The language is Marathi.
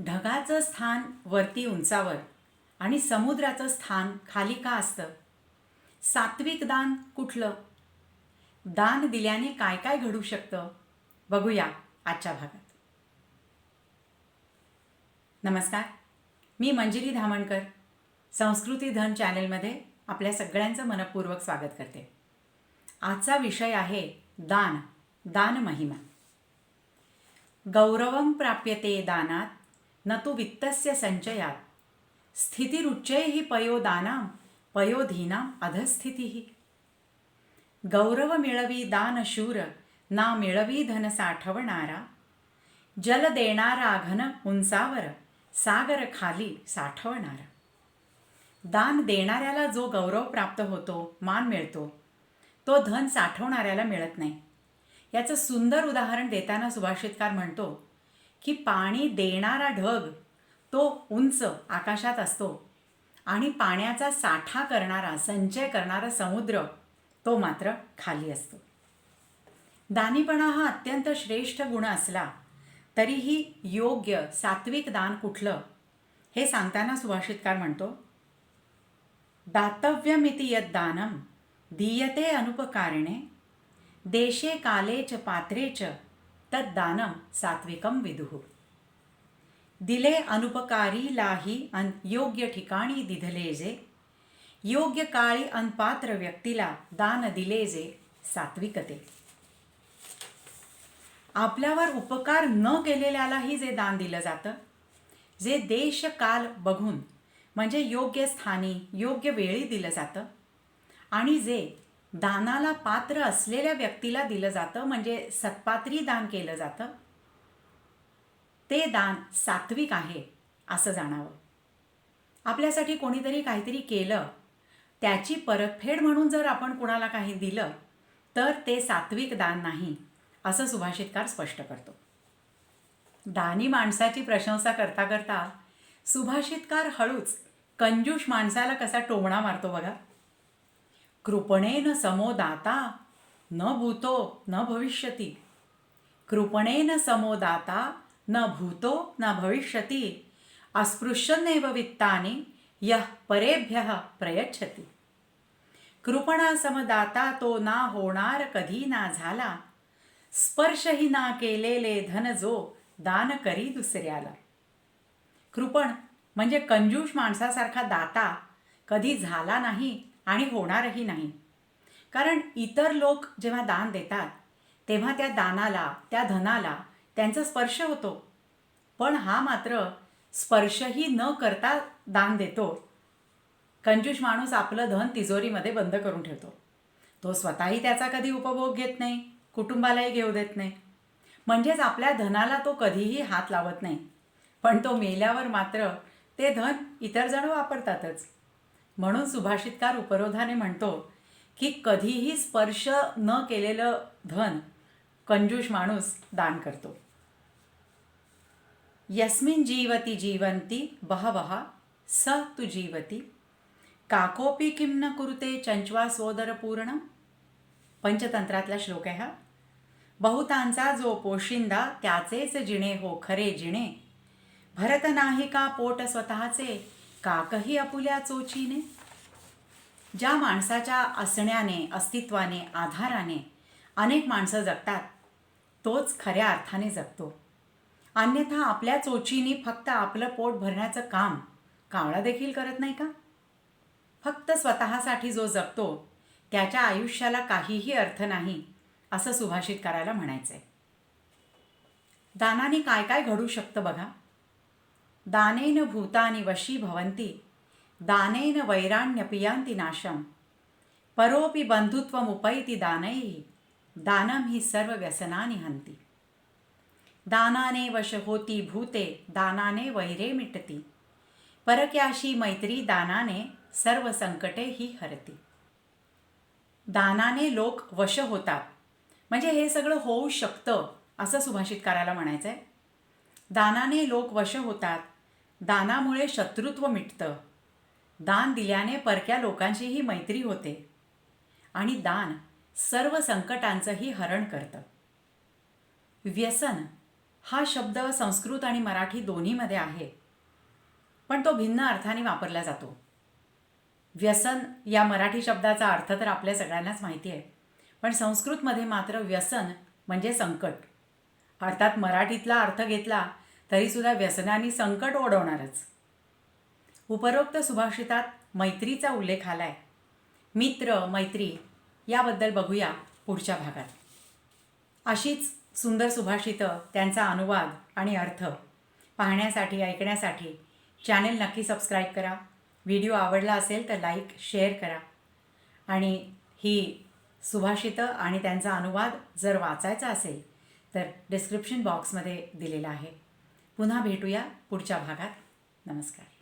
ढगाचं स्थान वरती उंचावर आणि समुद्राचं स्थान खाली का असतं? सात्विक दान कुठलं? दान दिल्याने काय काय घडू शकतं? बघूया आजच्या भागात. नमस्कार मी मंजिरी धामणकर संस्कृती धन चॅनलमध्ये आपल्या सगळ्यांचं मनपूर्वक स्वागत करते. आजचा विषय आहे दान दान महिमा. गौरवं प्राप्यते दानात न तु वित्तस्य संचयात। स्थितिरुच्चैः पयोदानां पयोधीनां अधस्थितिः। गौरव मिळवी दानशूर ना मिळवी धन साठवणारा जल देणारा घन उंचावर सागर खाली साठवणारा। दान देणाऱ्याला जो गौरव प्राप्त होतो मान मिळतो तो धन साठवणाऱ्याला मिळत नाही। याचं सुंदर उदाहरण देताना सुभाषितकार म्हणतो की पाणी देणारा ढग तो उंच आकाशात असतो. आणि पाण्याचा साठा करणारा संचय करणारा समुद्र तो मात्र खाली असतो. दानीपणा हा अत्यंत श्रेष्ठ गुण असला तरीही योग्य सात्विक दान कुठलं हे सांगताना सुभाषितकार म्हणतो दातव्यमिति यद्दानं दीयते अनुपकारिणे देशे काले च पात्रे च तद्दानं सात्विकं विदुः। दिले अनुपकारीलाही अन योग्य ठिकाणी दिधले जे योग्य काळी अनपात्र व्यक्तीला दान दिले जे सात्विकते। आपल्यावर उपकार न केलेल्यालाही जे दान दिलं जातं जे देश काल बघून म्हणजे योग्य स्थानी योग्य वेळी दिलं जातं आणि जे दानाला पात्र असलेल्या व्यक्तीला दिलं जातं म्हणजे सत्पात्री दान केलं जातं. ते दान सात्विक आहे असं जाणावं. आपल्यासाठी कोणीतरी काहीतरी केलं त्याची परतफेड म्हणून जर आपण कुणाला काही दिलं तर ते सात्विक दान नाही असं सुभाषितकार स्पष्ट करतो. दानी माणसाची प्रशंसा करता करता सुभाषितकार हळूच कंजूष माणसाला कसा टोमणा मारतो बघा. कृपणेन समो दाता न भूतो न भविष्यती। कृपणेन समो दाता न भूतो न भविष्यती। अस्पृश्यन्नेव वित्तानि यः परेभ्यः प्रयच्छति। कृपणा समदाता तो ना होणार कधी ना झाला। स्पर्शही ना केलेले धन जो दान करी दुसऱ्याला। कृपण म्हणजे कंजूष माणसासारखा दाता कधी झाला नाही आणि होणारही नाही. कारण इतर लोक जेव्हा दान देतात तेव्हा त्या दानाला त्या धनाला त्यांचा स्पर्श होतो. पण हा मात्र स्पर्शही न करता दान देतो. कंजूष माणूस आपलं धन तिजोरीमध्ये बंद करून ठेवतो. तो स्वतःही त्याचा कधी उपभोग घेत नाही कुटुंबालाही घेऊ देत नाही. म्हणजेच आपल्या धनाला तो कधीही हात लावत नाही. पण तो मेल्यावर मात्र ते धन इतर जण वापरतातच. म्हणून सुभाषितकार उपरोधाने म्हणतो की कधीही स्पर्श न केलेलं धन कंजूष माणूस दान करतो. यस्मिन जीवती जीवंती बहवः स तु जीवती। काकोपी किं न कुरुते चंचवा सोदरपूर्ण पंचतंत्रातला श्लोक आहे हा. बहुतांचा जो पोशिंदा त्याचेच जिणे हो खरे जिणे। भरत नाही का पोट स्वतःचे? काकही अपुल्या चोचीने? ज्या माणसाच्या असण्याने अस्तित्वाने आधाराने अनेक माणसं जगतात तोच खऱ्या अर्थाने जगतो. अन्यथा आपल्या चोचीने फक्त आपलं पोट भरण्याचं काम कावळा देखील करत नाही का? फक्त स्वतःसाठी जो जगतो त्याच्या आयुष्याला काहीही अर्थ नाही असं सुभाषित करायला म्हणायचं आहे दानाने काय काय घडू शकतं बघा. दानेन भूतानि वशी भवन्ति दानेन वैराण्यपियांति नाशम। परोपि बंधुत्वमुपैति दानैः दानं हि सर्व व्यसनानि हन्ति। दानाने वश होती भूते दानाने वैरे मिटती। परक्याशी मैत्री दानाने सर्व संकटे ही हरती। दानाने लोक वश होतात। म्हणजे हे सगळं होऊ शकतं असं सुभाषित करायला म्हणायचं आहे दानाने लोक वश होतात दानामुळे शत्रुत्व मिटतं. दान दिल्याने परक्या लोकांचीही मैत्री होते आणि दान सर्व संकटांचंही हरण करतं. व्यसन हा शब्द संस्कृत आणि मराठी दोन्हीमध्ये आहे पण तो भिन्न अर्थाने वापरला जातो. व्यसन या मराठी शब्दाचा अर्थ तर आपल्या सगळ्यांनाच माहिती आहे पण संस्कृतमध्ये मात्र व्यसन म्हणजे संकट. अर्थात मराठीतला अर्थ घेतला तरीसुद्धा व्यसनाने संकट ओढवणारच. उपरोक्त सुभाषितात मैत्रीचा उल्लेख आला आहे मित्र मैत्री याबद्दल बघूया पुढच्या भागात. अशीच सुंदर सुभाषितं त्यांचा अनुवाद आणि अर्थ पाहण्यासाठी ऐकण्यासाठी चॅनेल नक्की सबस्क्राईब करा. व्हिडिओ आवडला असेल तर लाईक शेअर करा. आणि ही सुभाषितं आणि त्यांचा अनुवाद जर वाचायचा असेल तर डिस्क्रिप्शन बॉक्समध्ये दिलेला आहे. पुन्हा भेटूया पुढच्या भागात. नमस्कार.